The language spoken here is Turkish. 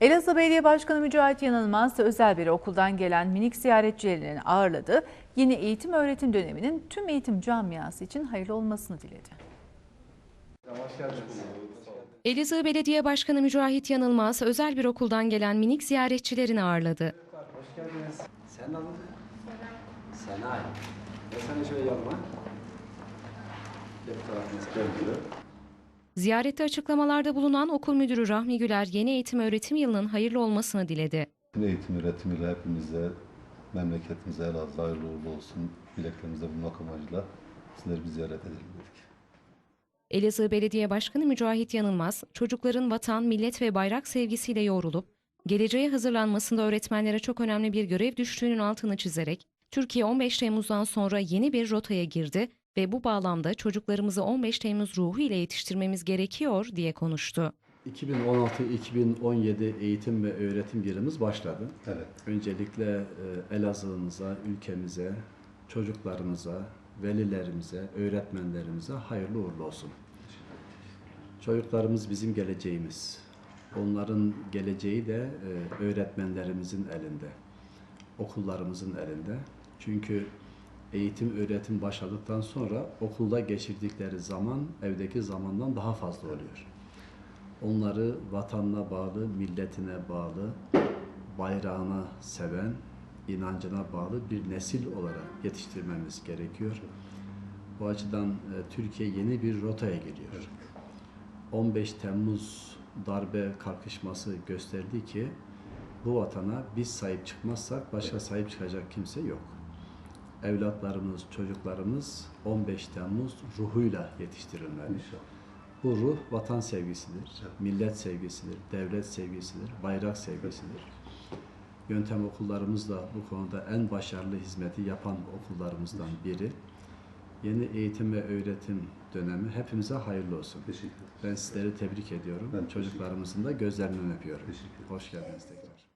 Elazığ Belediye Başkanı Mücahit Yanılmaz özel bir okuldan gelen minik ziyaretçilerini ağırladı. Yeni eğitim öğretim döneminin tüm eğitim camiası için hayırlı olmasını diledi. Elazığ Belediye Başkanı Mücahit Yanılmaz özel bir okuldan gelen minik ziyaretçilerini ağırladı. Sen adın? Senay. Ve sen de şöyle yanıma. Tarafına gel. Ziyarette açıklamalarda bulunan okul müdürü Rahmi Güler yeni eğitim öğretim yılının hayırlı olmasını diledi. Eğitim öğretimiyle hepimize, memleketimize Elazığ hayırlı uğurlu olsun dileklerimizde bulmak amacıyla sizleri bir ziyaret edelim dedik. Elazığ Belediye Başkanı Mücahit Yanılmaz, çocukların vatan, millet ve bayrak sevgisiyle yoğrulup, geleceğe hazırlanmasında öğretmenlere çok önemli bir görev düştüğünün altını çizerek, Türkiye 15 Temmuz'dan sonra yeni bir rotaya girdi ve bu bağlamda çocuklarımızı 15 Temmuz ruhu ile yetiştirmemiz gerekiyor diye konuştu. 2016-2017 eğitim ve öğretim yılımız başladı. Evet. Öncelikle e, Elazığ'ımıza, ülkemize, çocuklarımıza, velilerimize, öğretmenlerimize hayırlı uğurlu olsun. Çocuklarımız bizim geleceğimiz. Onların geleceği de e, öğretmenlerimizin elinde, okullarımızın elinde. Çünkü eğitim, öğretim başladıktan sonra okulda geçirdikleri zaman evdeki zamandan daha fazla oluyor. Onları vatanına bağlı, milletine bağlı, bayrağına seven, inancına bağlı bir nesil olarak yetiştirmemiz gerekiyor. Bu açıdan e, Türkiye yeni bir rotaya geliyor. 15 Temmuz darbe kalkışması gösterdi ki bu vatana biz sahip çıkmazsak başka sahip çıkacak kimse yok. Evlatlarımız, çocuklarımız 15 Temmuz ruhuyla yetiştirilmeli. İnşallah. Bu ruh vatan sevgisidir, millet sevgisidir, devlet sevgisidir, bayrak sevgisidir. Yöntem okullarımız da bu konuda en başarılı hizmeti yapan okullarımızdan biri. Yeni eğitim ve öğretim dönemi hepimize hayırlı olsun. Teşekkür ederim. Ben sizleri tebrik ediyorum. Ben Çocuklarımızın da gözlerinden öpüyorum. Teşekkür ederim. Hoş geldiniz tekrar.